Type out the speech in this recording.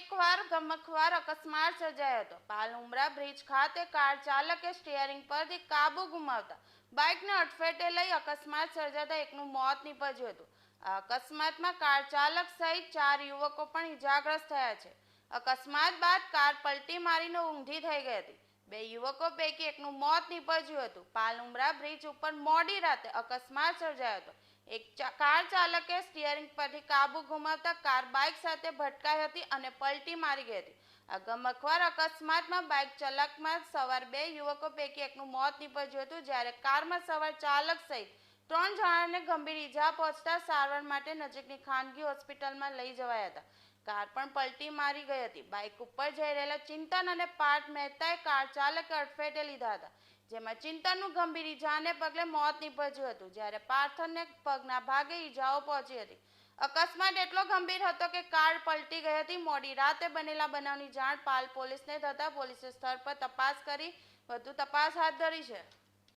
ગમખવાર અકસ્માત સર્જાયો હતો. પાલ બ્રિજ ખાતે કાર ચાલકે સ્ટીયરિંગ પરથી કાબુ ગુમાવતા બાઇકને અડફેટે લઈ અકસ્માત સર્જાતા એકનું મોત નીપજ્યું હતું. આ અકસ્માતમાં કાર ચાલક સહિત ચાર યુવકો પણ ઇજાગ્રસ્ત થયા છે. અકસ્માત બાદ કાર પલટી મારીને ઊંધી થઈ ગઈ હતી. બે યુવકો પૈકી એકનું મોત નીપજ્યું હતું. પાલ ઉમરા બ્રિજ ઉપર મોડી રાતે અકસ્માત સર્જાયો હતો. એક કાર ચાલકે સ્ટીયરિંગ પરથી કાબુ ગુમાવતા કાર બાઇક સાથે ભટકાઈ હતી અને પલટી મારી ગઈ હતી. આ અકસ્માતમાં બાઇક ચાલકમાં સવાર બે યુવકો પૈકી એકનું મોત નીપજ્યું હતું, જ્યારે કારમાં સવાર ચાલક સહિત ત્રણ જણાને ગંભીર ઈજા પહોંચતા સારવાર માટે નજીકની ખાનગી હોસ્પિટલમાં લઈ જવાયા હતા. કાર પણ પલટી મારી ગઈ હતી. બાઇક ઉપર જઈ રહેલા ચિંતન અને પાર્થ મહેતાએ કાર ચાલકે અડફેટે લીધા હતા. જેમાં ચિંતનનું ગંભીર ઈજાને પગલે મોત નીપજ્યું હતું. જ્યારે પાર્થને પગના ભાગે ઈજાઓ પહોંચી હતી. અકસ્માત એટલો ગંભીર હતો કે કાર પલટી ગઈ હતી. મોડી રાતે બનેલા બનાવની જાણ પાલ પોલીસને થતાં પોલીસે સ્થળ પર તપાસ કરી. વધુ તપાસ હાથ ધરી છે.